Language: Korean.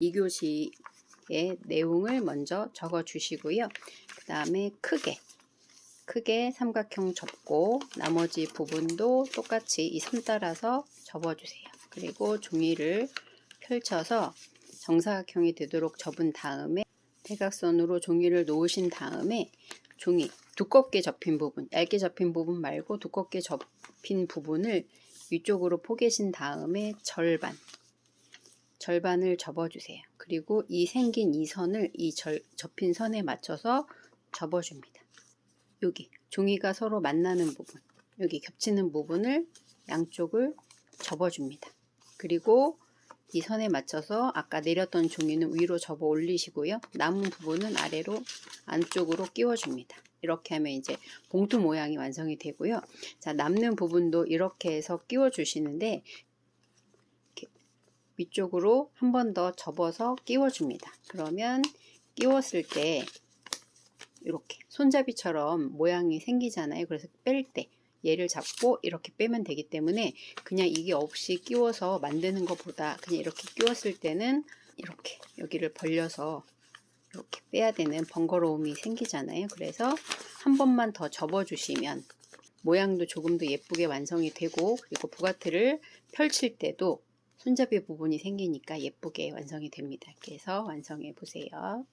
2교시의 내용을 먼저 적어 주시고요. 그 다음에 크게 크게 삼각형 접고 나머지 부분도 똑같이 이선 따라서 접어주세요. 그리고 종이를 펼쳐서 정사각형이 되도록 접은 다음에 대각선으로 종이를 놓으신 다음에 종이 두껍게 접힌 부분, 얇게 접힌 부분 말고 두껍게 접힌 부분을 위쪽으로 포개신 다음에 절반, 절반을 접어주세요. 그리고 이 생긴 이 선을 이 절, 접힌 선에 맞춰서 접어줍니다. 여기 종이가 서로 만나는 부분, 여기 겹치는 부분을 양쪽을 접어줍니다. 그리고 이 선에 맞춰서 아까 내렸던 종이는 위로 접어 올리시고요. 남은 부분은 아래로 안쪽으로 끼워줍니다. 이렇게 하면 이제 봉투 모양이 완성이 되고요. 자, 남는 부분도 이렇게 해서 끼워 주시는데 이렇게 위쪽으로 한 번 더 접어서 끼워줍니다. 그러면 끼웠을 때 이렇게 손잡이처럼 모양이 생기잖아요. 그래서 뺄 때 얘를 잡고 이렇게 빼면 되기 때문에 그냥 이게 없이 끼워서 만드는 것보다 그냥 이렇게 끼웠을 때는 이렇게 여기를 벌려서 이렇게 빼야 되는 번거로움이 생기잖아요. 그래서 한 번만 더 접어 주시면 모양도 조금 더 예쁘게 완성이 되고 그리고 부가트를 펼칠 때도 손잡이 부분이 생기니까 예쁘게 완성이 됩니다. 해서 완성해 보세요.